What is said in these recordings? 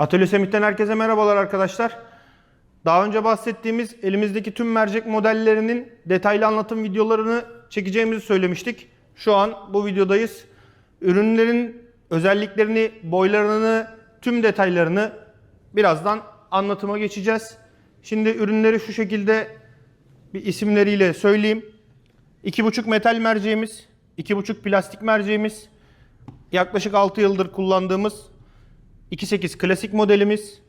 Atölye Semit'ten herkese merhabalar arkadaşlar. Daha önce bahsettiğimiz elimizdeki tüm mercek modellerinin detaylı anlatım videolarını çekeceğimizi söylemiştik. Şu an bu videodayız. Ürünlerin özelliklerini, boylarını, tüm detaylarını birazdan anlatıma geçeceğiz. Şimdi ürünleri şu şekilde bir isimleriyle söyleyeyim. 2.5 metal merceğimiz, 2.5 plastik merceğimiz, yaklaşık 6 yıldır kullandığımız 2.8 klasik modelimiz,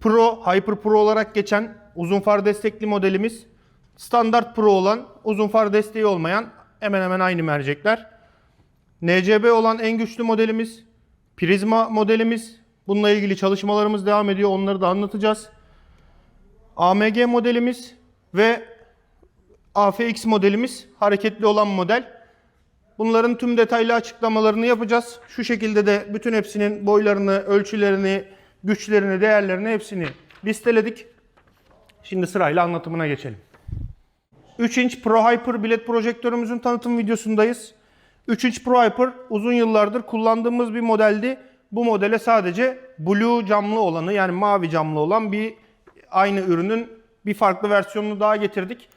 Pro, Hyper Pro olarak geçen uzun far destekli modelimiz, standart Pro olan uzun far desteği olmayan hemen hemen aynı mercekler. NCB olan en güçlü modelimiz, Prisma modelimiz. Bununla ilgili çalışmalarımız devam ediyor. Onları da anlatacağız. AMG modelimiz ve AFX modelimiz hareketli olan model. Bunların tüm detaylı açıklamalarını yapacağız. Şu şekilde de bütün hepsinin boylarını, ölçülerini, güçlerini, değerlerini hepsini listeledik. Şimdi sırayla anlatımına geçelim. 3 inç Pro Hyper bilet projektörümüzün tanıtım videosundayız. 3 inç Pro Hyper uzun yıllardır kullandığımız bir modeldi. Bu modele sadece blue camlı olanı yani mavi camlı olan bir aynı ürünün bir farklı versiyonunu daha getirdik.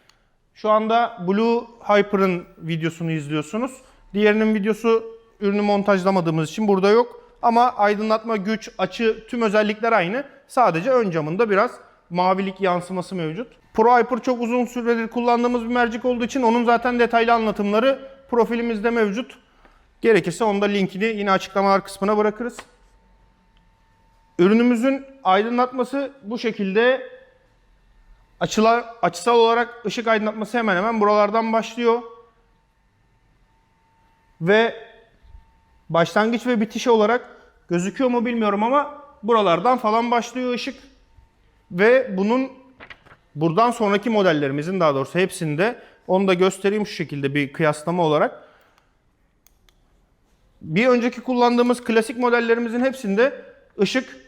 Şu anda Blue Hyper'ın videosunu izliyorsunuz. Diğerinin videosu ürünü montajlamadığımız için burada yok. Ama aydınlatma, güç, açı tüm özellikler aynı. Sadece ön camında biraz mavilik yansıması mevcut. Pro Hyper çok uzun süredir kullandığımız bir mercek olduğu için onun zaten detaylı anlatımları profilimizde mevcut. Gerekirse onda linkini yine açıklamalar kısmına bırakırız. Ürünümüzün aydınlatması bu şekilde Açılar, açısal olarak ışık aydınlatması hemen hemen buralardan başlıyor. Ve başlangıç ve bitiş olarak gözüküyor mu bilmiyorum ama buralardan falan başlıyor ışık. Ve bunun buradan sonraki modellerimizin daha doğrusu hepsinde onu da göstereyim şu şekilde bir kıyaslama olarak. Bir önceki kullandığımız klasik modellerimizin hepsinde ışık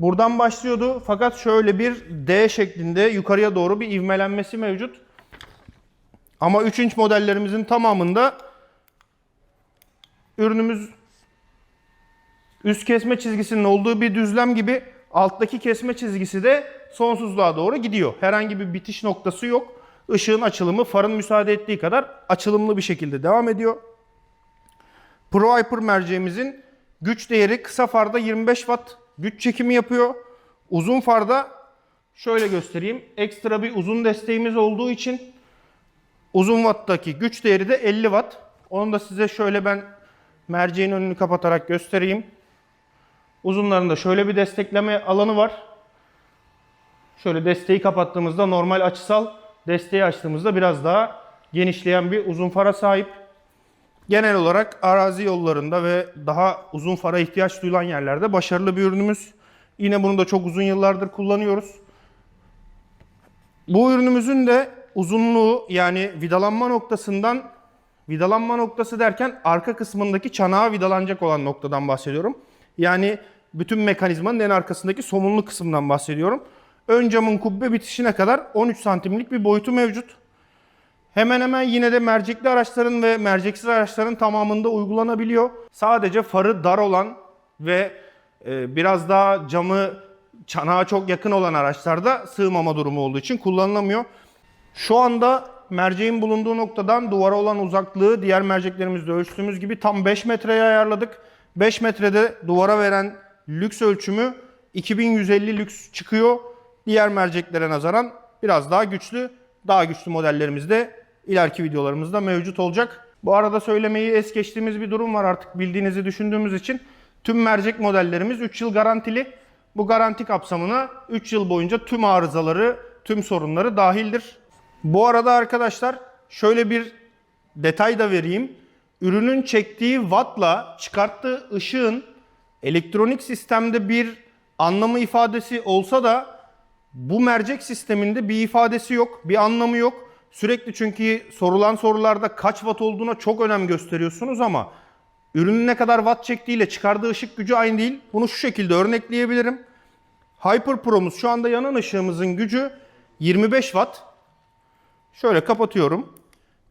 Buradan başlıyordu fakat şöyle bir D şeklinde yukarıya doğru bir ivmelenmesi mevcut. Ama 3 inç modellerimizin tamamında ürünümüz üst kesme çizgisinin olduğu bir düzlem gibi alttaki kesme çizgisi de sonsuzluğa doğru gidiyor. Herhangi bir bitiş noktası yok. Işığın açılımı farın müsaade ettiği kadar açılımlı bir şekilde devam ediyor. Pro Hyper merceğimizin güç değeri kısa farda 25 watt güç çekimi yapıyor. Uzun farda şöyle göstereyim. Ekstra bir uzun desteğimiz olduğu için uzun watt'taki güç değeri de 50 watt. Onu da size şöyle ben merceğin önünü kapatarak göstereyim. Uzunlarında şöyle bir destekleme alanı var. Şöyle desteği kapattığımızda normal açısal, desteği açtığımızda biraz daha genişleyen bir uzun fara sahip. Genel olarak arazi yollarında ve daha uzun fara ihtiyaç duyulan yerlerde başarılı bir ürünümüz. Yine bunu da çok uzun yıllardır kullanıyoruz. Bu ürünümüzün de uzunluğu yani vidalanma noktasından vidalanma noktası derken arka kısmındaki çanağa vidalanacak olan noktadan bahsediyorum. Yani bütün mekanizmanın en arkasındaki somunlu kısımdan bahsediyorum. Ön camın kubbe bitişine kadar 13 santimlik bir boyutu mevcut. Hemen hemen yine de mercekli araçların ve merceksiz araçların tamamında uygulanabiliyor. Sadece farı dar olan ve e, biraz daha camı çanağa çok yakın olan araçlarda sığmama durumu olduğu için kullanılamıyor. Şu anda merceğin bulunduğu noktadan duvara olan uzaklığı diğer merceklerimizde ölçtüğümüz gibi tam 5 metreye ayarladık. 5 metrede duvara veren lüks ölçümü 2150 lüks çıkıyor. Diğer merceklere nazaran biraz daha güçlü. Daha güçlü modellerimiz de ileriki videolarımızda mevcut olacak. Bu arada söylemeyi es geçtiğimiz bir durum var artık bildiğinizi düşündüğümüz için. Tüm mercek modellerimiz 3 yıl garantili. Bu garanti kapsamına 3 yıl boyunca tüm arızaları, tüm sorunları dahildir. Bu arada arkadaşlar şöyle bir detay da vereyim. Ürünün çektiği wattla çıkarttığı ışığın elektronik sistemde bir anlamı ifadesi olsa da bu mercek sisteminde bir ifadesi yok, bir anlamı yok. Sürekli çünkü sorulan sorularda kaç watt olduğuna çok önem gösteriyorsunuz ama ürünün ne kadar watt çektiğiyle çıkardığı ışık gücü aynı değil. Bunu şu şekilde örnekleyebilirim. Hyper Pro'muz şu anda yanan ışığımızın gücü 25 watt. Şöyle kapatıyorum.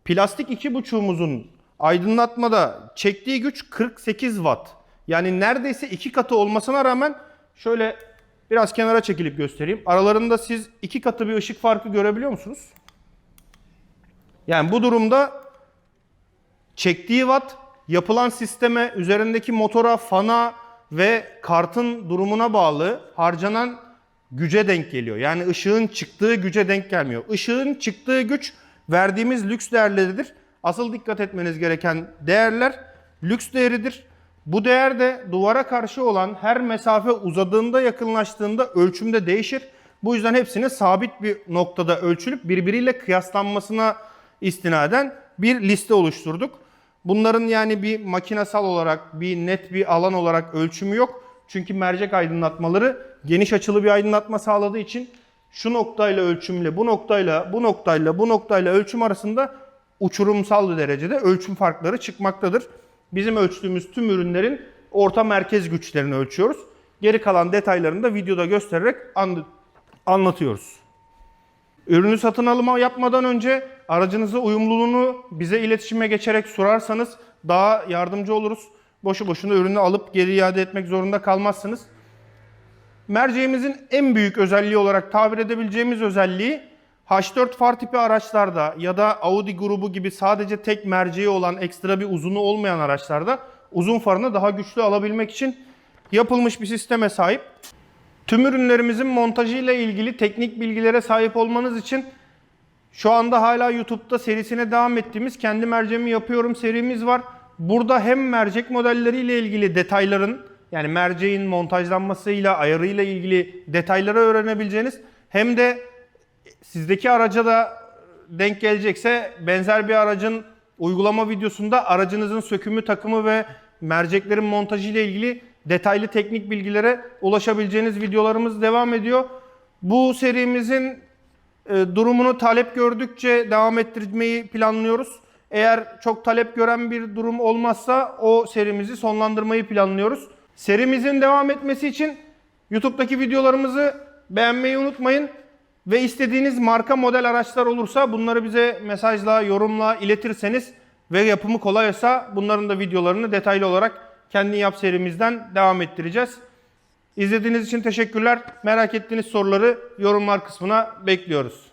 Plastik 2.5'umuzun aydınlatmada çektiği güç 48 watt. Yani neredeyse iki katı olmasına rağmen Şöyle biraz kenara çekilip göstereyim. Aralarında siz iki katı bir ışık farkı görebiliyor musunuz? Yani bu durumda çektiği watt yapılan sisteme, üzerindeki motora, fana ve kartın durumuna bağlı harcanan güce denk geliyor. Yani ışığın çıktığı güce denk gelmiyor. Işığın çıktığı güç verdiğimiz lüks değerleridir. Asıl dikkat etmeniz gereken değerler lüks değeridir. Bu değer de duvara karşı olan her mesafe uzadığında yakınlaştığında ölçümde değişir. Bu yüzden hepsini sabit bir noktada ölçülüp birbiriyle kıyaslanmasına istinaden bir liste oluşturduk. Bunların yani bir makinasal olarak, bir net bir alan olarak ölçümü yok. Çünkü mercek aydınlatmaları geniş açılı bir aydınlatma sağladığı için şu noktayla ölçümle, bu noktayla, bu noktayla, bu noktayla ölçüm arasında uçurumsal bir derecede ölçüm farkları çıkmaktadır. Bizim ölçtüğümüz tüm ürünlerin orta merkez güçlerini ölçüyoruz. Geri kalan detaylarını da videoda göstererek anlatıyoruz. Ürünü satın alma yapmadan önce aracınızın uyumluluğunu bize iletişime geçerek sorarsanız daha yardımcı oluruz. Boşu boşuna ürünü alıp geri iade etmek zorunda kalmazsınız. Merceğimizin en büyük özelliği olarak tabir edebileceğimiz özelliği H4 far tipi araçlarda ya da Audi grubu gibi sadece tek merceği olan ekstra bir uzunu olmayan araçlarda uzun farını daha güçlü alabilmek için yapılmış bir sisteme sahip. Tüm ürünlerimizin montajı ile ilgili teknik bilgilere sahip olmanız için şu anda hala YouTube'da serisine devam ettiğimiz kendi merceğimi yapıyorum serimiz var. Burada hem mercek modelleriyle ilgili detayların yani merceğin montajlanmasıyla, ayarıyla ilgili detayları öğrenebileceğiniz hem de sizdeki araca da denk gelecekse benzer bir aracın uygulama videosunda aracınızın sökümü, takımı ve merceklerin montajı ile ilgili detaylı teknik bilgilere ulaşabileceğiniz videolarımız devam ediyor. Bu serimizin e, durumunu talep gördükçe devam ettirmeyi planlıyoruz. Eğer çok talep gören bir durum olmazsa o serimizi sonlandırmayı planlıyoruz. Serimizin devam etmesi için YouTube'daki videolarımızı beğenmeyi unutmayın. Ve istediğiniz marka model araçlar olursa bunları bize mesajla, yorumla iletirseniz ve yapımı kolaysa bunların da videolarını detaylı olarak kendi yap serimizden devam ettireceğiz. İzlediğiniz için teşekkürler. Merak ettiğiniz soruları yorumlar kısmına bekliyoruz.